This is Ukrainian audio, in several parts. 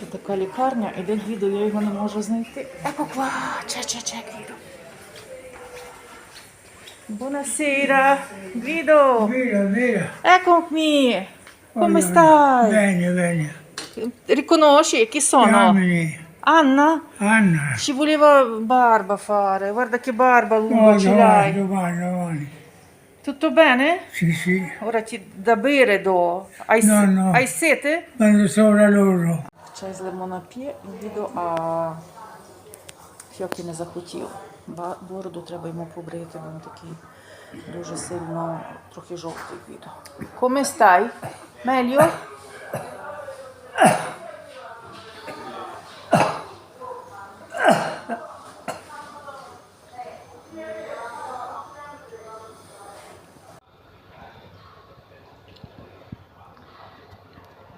Це така лікарня, і де Гвідо, я його не можу знайти. Еко qua, c'è, c'è, c'è Guido. Buonasera, Guido. Vira, vira. Eccomi. Come Voglio- stai? Bene, bene. Riconosci chi sono? Chiamami Anna? Anna. Ci voleva barba fare. Guarda che barba lunga No, ce domani, l'hai. domani, domani. Tutto bene? Sì, sì. Ora ti da bere do. Hai, No, se- no. hai sete? Quando sono da loro. Чай з лимона п'є, відео, а фьоки не захотів. Бороду треба йому побрити, він такий дуже сильно, трохи жовтий відео. Come stai? Meglio?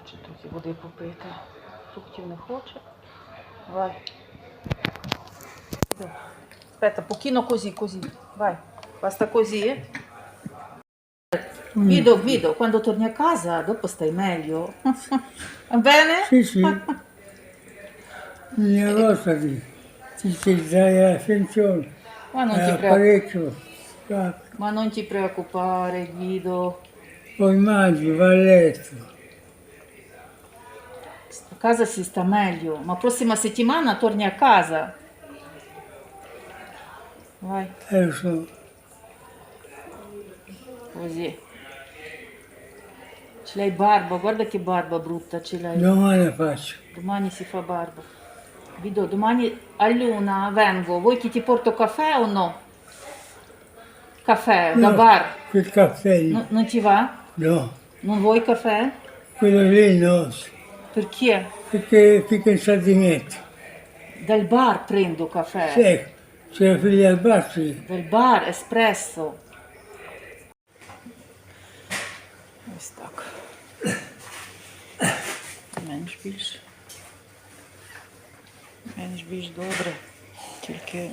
Чи трохи води попити? Фруктів не хоче. Vai. Aspetta, pochino così, così. Vai. Basta così. eh? Guido, Guido, quando torni a casa, dopo stai meglio. Va bene? Sì, sì. Mia cosa di ti ci dai attenzione. Ma non, ti parecchio. Ma non ti preoccupare, Guido. Poi mangi, va a letto. A casa si sta meglio, ma prossima settimana torni a casa. Vai, Eh, lo so. così. Ce l'hai barba, guarda che barba brutta ce l'hai. Domani faccio. Domani si fa barba. Guido, domani a luna vengo. Vuoi che ti porto caffè o no? Caffè da No, bar. Quel caffè lì. No- non ti va? No. Non vuoi caffè? Quello lì no. Perché? Perché fica in sardinetto. Dal bar prendo caffè. Sì. C'è la figlia al bar, sì. Dal bar espresso. Ось так. Менш більш. Менш більш добре. Тільки е,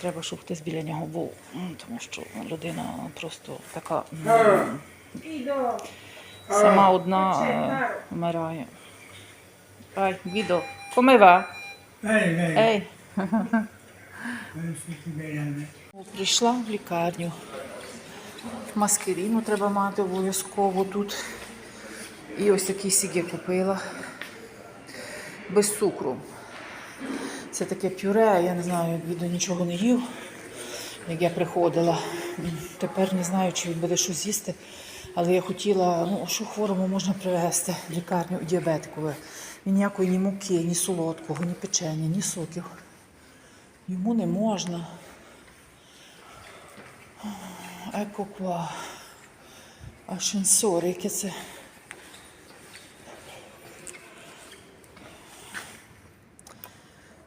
треба, щоб хтось біля нього був. Тому що людина просто така м, сама одна е, вмирає. Ай? Bene, bene. Ей. Me. Прийшла в лікарню. Маскеріну треба мати обов'язково тут. І ось такий сіги купила. Без цукру. Це таке пюре, я не знаю, як відео нічого не їв, як я приходила. Тепер не знаю, чи він буде щось їсти. Але я хотіла, ну, що хворому можна привезти в лікарню діабетикове. І ніякої ні муки, ні солодкого, ні печення, ні соків. Йому не можна. Qua. Ascensore, яке це?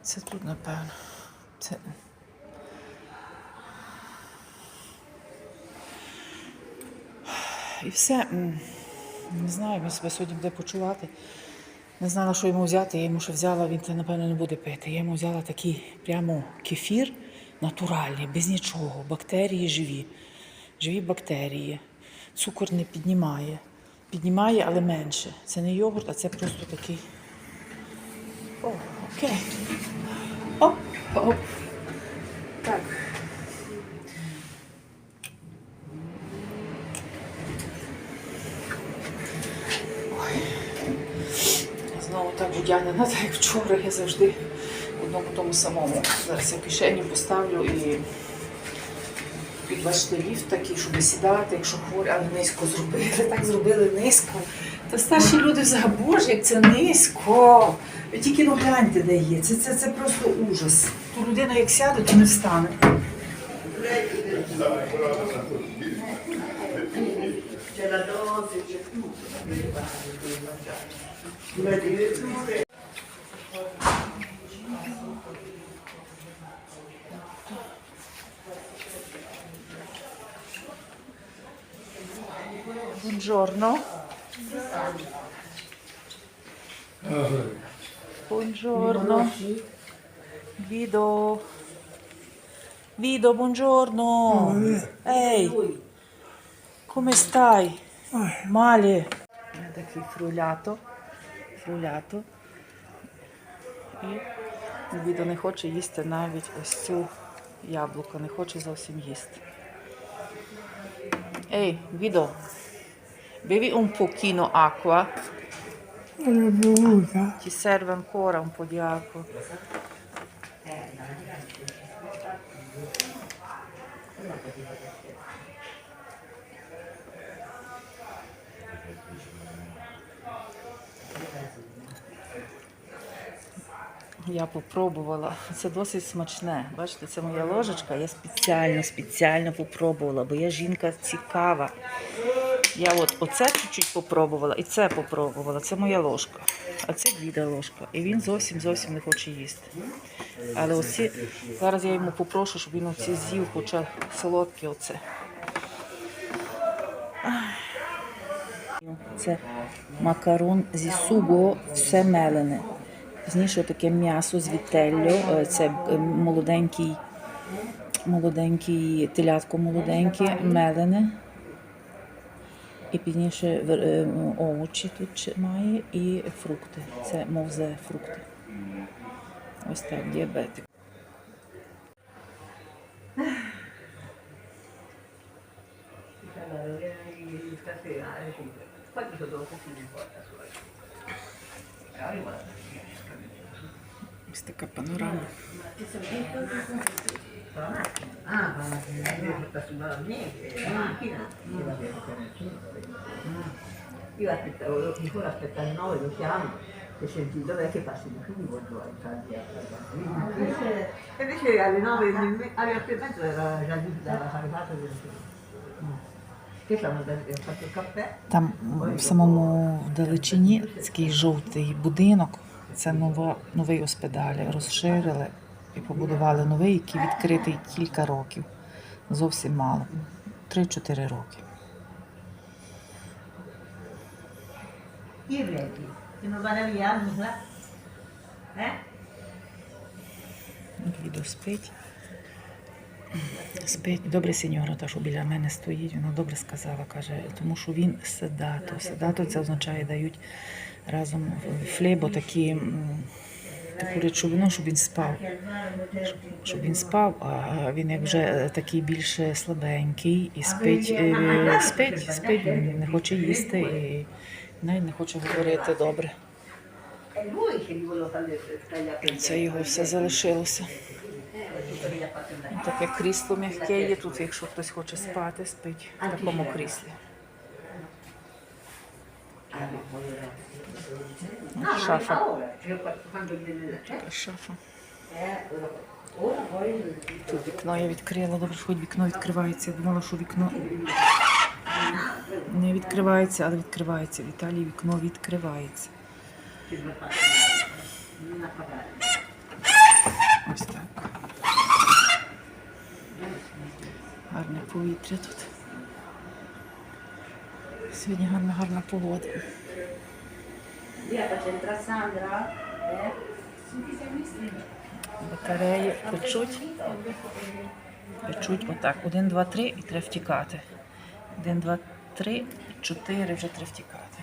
Це тут, напевно. Це... І все. Не знаю, він себе сьогодні буде почувати. Не знала, що йому взяти, я йому ще взяла, він це, напевно, не буде пити. Я йому взяла такий прямо кефір натуральний, без нічого. Бактерії живі. Живі бактерії. Цукор не піднімає. Піднімає, але менше. Це не йогурт, а це просто такий. О, окей. Оп, оп. Так. Знову так будянина, так як вчора я завжди в одному тому самому. Зараз я в кишені поставлю і підбачите ліфт такий, щоб сідати, якщо хворі, але низько зробили. Так зробили низько. Та старші люди взагалі, боже, як це низько. Ви тільки ну гляньте, де є. Це, це, це просто ужас. Ту людина як сяде, то не встане. Buongiorno. Buongiorno. Vido. Vido, buongiorno. Ehi, come stai? Male. Такий фрулято. Фрулято. І Відо не хоче їсти навіть ось цю яблуко, не хоче зовсім їсти. Ей, Відо, bevi un pochino acqua, ti serve ancora un po' di acqua. Я попробувала. Це досить смачне. Бачите, це моя ложечка. Я спеціально, спеціально попробувала, бо я жінка цікава. Я от оце чуть-чуть попробувала і це попробувала. Це моя ложка. А це діда ложка. І він зовсім зовсім не хоче їсти. Але оці зараз я йому попрошу, щоб він оці з'їв, хоча солодке оце. Це макарон зі суго все мелене. Пізніше таке м'ясо з вітеллю. Е, Це е, молоденький, молоденький телятко молоденьке, мелене. І пізніше е, овочі тут має і фрукти. Це мовзе фрукти. Ось так, діабетик. Ось така панорама. Ah, ma sta sulla la macchina. Io aspettavo, ancora aspetta alle 9, lo chiamo e senti dov'è che passi di più quando infatti E invece alle 9 alle 8 e mezzo era già lì da fare fatto che stanno ho fatto il caffè Там в самому вдалечині такий жовтий будинок. Це нова, новий оспедаль. Розширили і побудували новий, який відкритий кілька років. Зовсім мало. 3-4 роки. Eh? Відео спить. Спить. Добре, сеньора, та що біля мене стоїть, вона добре сказала, каже, тому що він седато. Седато це означає, дають разом флебо такі, таку речовину, щоб він спав. Щоб- він спав, а він як вже е, такий більше слабенький і спить, е, спить, спить, не хоче їсти і навіть не хоче говорити добре. Це його все залишилося. Таке крісло м'яке є тут, якщо хтось хоче спати, спить в такому кріслі. Шафа. шафа. Тут вікно я відкрила, добре, що вікно відкривається. Я думала, що вікно не відкривається, але відкривається. В Італії вікно відкривається. Ось так. Гарне повітря тут. Сьогодні гарна гарна погода. C'entra Sandra, eh? Батареї печуть. Печуть отак. Один, два, три і треба втікати. Один, два, три, чотири вже треба втікати.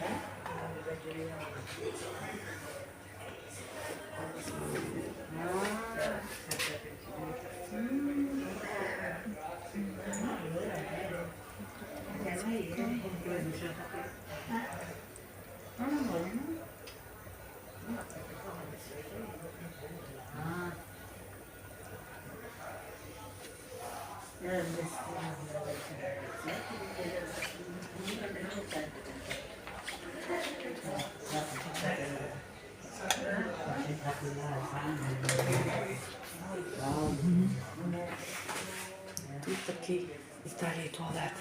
Тут такий в Італії туалет.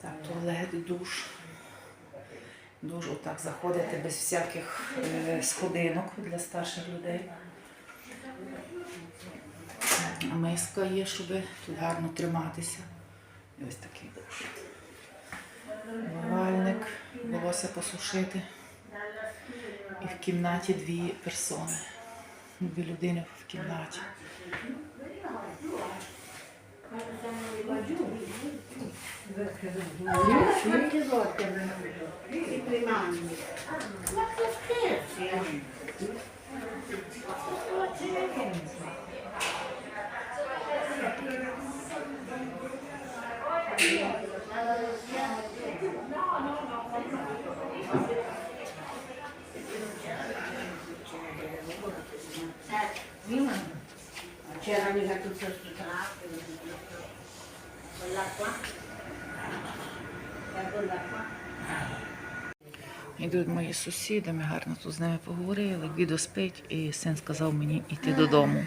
Так, туалет, душ. Душ отак заходити без всяких е, сходинок для старших людей. А миска є, щоб тут гарно триматися. І ось такий душ. Вивальник, волосся посушити. І в кімнаті дві персони. Дві людини в кімнаті. Quante volte abbiamo avuto i primandi? Ma che scherzi? Ma che scherzi? No, no, no. C'era mica tutto questo tratto, quella qua. Йдуть мої сусіди, ми гарно тут з ними поговорили. Гвідо спить, і син сказав мені йти додому.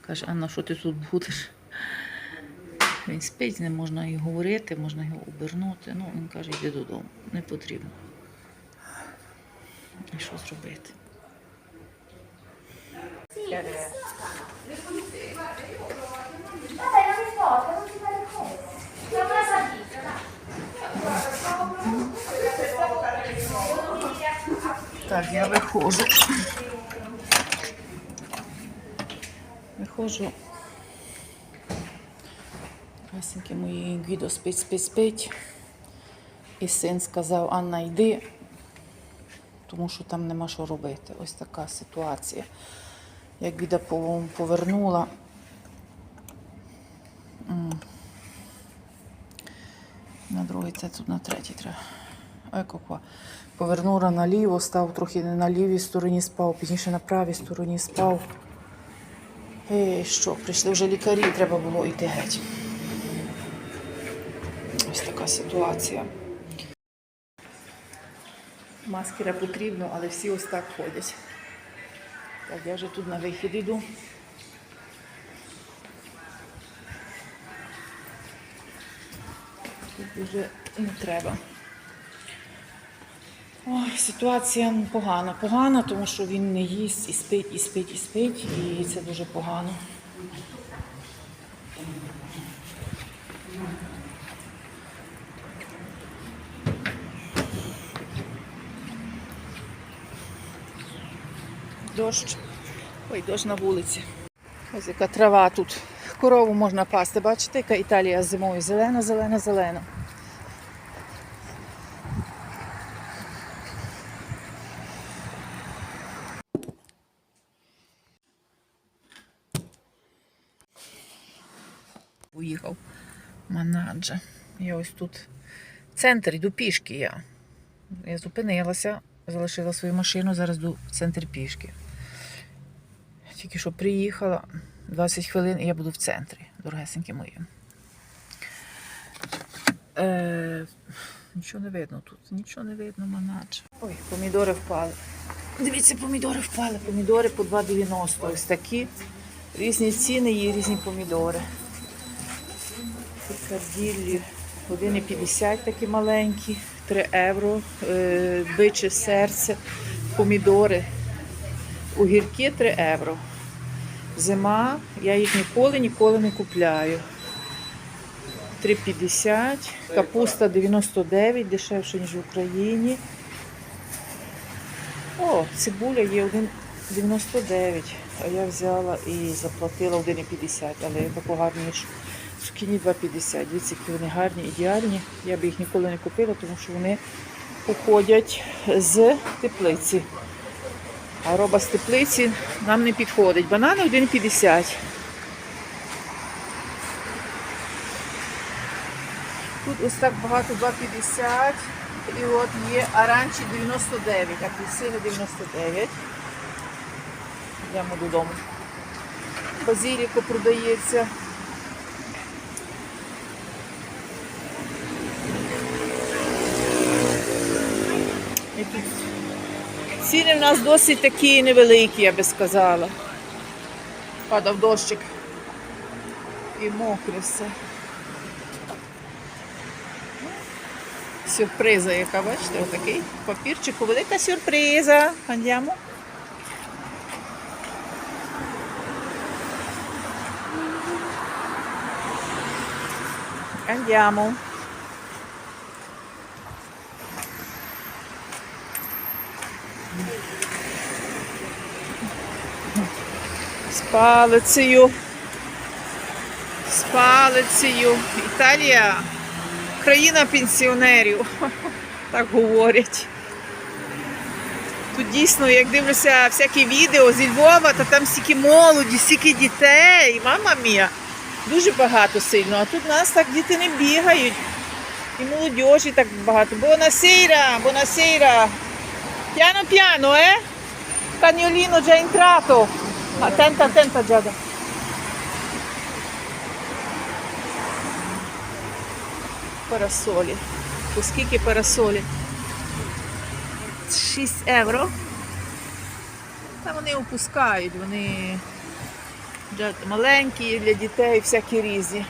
Каже, Анна, що ти тут будеш? Він спить, не можна і говорити, можна його обернути. Ну, він каже, йди додому, не потрібно. І що зробити? Vabbè, non importa, non si fa le cose. C'è una salita, dai. Так, я виходжу. Виходжу. Гасеньки мої Гвідо спить, спить, спить. І син сказав, Анна, йди, тому що там нема що робити. Ось така ситуація. Я Гвіда повернула. На другий, це тут на третій треба. Екопа. Повернула наліво, став трохи не на лівій стороні спав, пізніше на правій стороні спав. І що, прийшли вже лікарі, треба було йти геть. Ось така ситуація. Маскера потрібно, але всі ось так ходять. Так, я вже тут на вихід йду. Тут вже не треба. Ситуація погана. Погана, тому що він не їсть і спить, і спить, і спить, і це дуже погано. Дощ. Ой, дощ на вулиці. Ось яка трава тут. Корову можна пасти. Бачите, яка Італія зимою зелена, зелена, зелена. Манаджа. Я ось тут в центр, йду пішки я. Я зупинилася, залишила свою машину, зараз йду в центр пішки. Тільки що приїхала 20 хвилин і я буду в центрі, дорогесенькі мої. Е, нічого не видно тут, нічого не видно, манаджа. Ой, помідори впали. Дивіться, помідори впали. Помідори по 2,90. Ось такі. Різні ціни є різні помідори. Пікаділлі 1,50 такі маленькі, 3 євро, е, биче серце, помідори, огірки 3 євро. Зима, я їх ніколи ніколи не купляю. 3,50, капуста 99, дешевше, ніж в Україні. О, цибуля є 1,99, а я взяла і заплатила 1,50, але таку гарну, Цукіні 2,50. Дивіться, які вони гарні, ідеальні. Я б їх ніколи не купила, тому що вони походять з теплиці. А роба з теплиці нам не підходить. Банани 1,50. Тут ось так багато 2,50. І от є аранчі 99, апельсини 99. Йдемо додому. Базиліко продається. І тут ціни в нас досить такі невеликі, я би сказала. Падав дощик. І мокре все. Сюрприза, яка, бачите, отакий папірчику. Велика сюрприза. Andiamo. Andiamo. З палицею. З палицею. Італія країна пенсіонерів. Так говорять. тут дійсно, як дивлюся всякі відео зі Львова, то там стільки молоді, стільки дітей. Мама мія. Дуже багато сильно. А тут у нас так діти не бігають. І молодіжі так багато. Buonasera. Piano piano, eh? Cagnolino già entrato. Attenta, attenta Giada. Парасолі. По парасолі? 6 євро. Та вони опускають, вони маленькі для дітей, всякі різні.